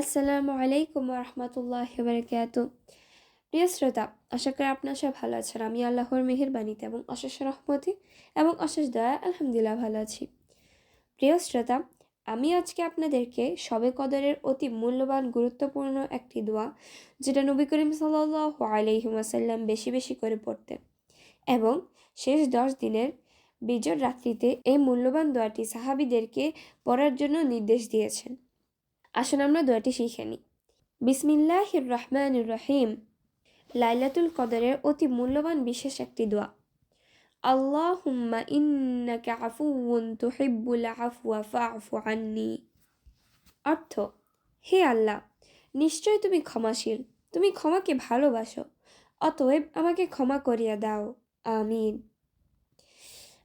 আসসালামু আলাইকুম রহমতুল্লাহ বারকাত প্রিয় শ্রোতা, আশা করি আপনার সব ভালো আছেন। আমি আল্লাহর মেহেরবানিতে এবং অশেষ রহমতে এবং অশেষ দয়া আলহামদুলিল্লাহ ভালো আছি। প্রিয় শ্রোতা, আমি আজকে আপনাদেরকে সবে কদরের অতি মূল্যবান, গুরুত্বপূর্ণ একটি দোয়া, যেটা নবী করিম সাল্লাহ আলহিমাসাল্লাম বেশি বেশি করে পড়তেন এবং শেষ দশ দিনের বিজয় রাত্রিতে এই মূল্যবান দোয়াটি সাহাবিদেরকে পড়ার জন্য নির্দেশ দিয়েছেন। আসুন আমরা দোয়াটি শিখে নিই। বিসমিল্লাহ রহমান রহিম লাইলাতুল কদরের অতি মূল্যবান বিশেষ একটি দোয়া। আল্লাহ হুম্মা ইন্নাকা আফুউন তুহিব্বুল আফওয়া ফাফু আন্নি। অর্থ, হে আল্লাহ, নিশ্চয় তুমি ক্ষমাশীল। তুমি ক্ষমাকে ভালোবাসো, অতএব আমাকে ক্ষমা করিয়া দাও। আমিন।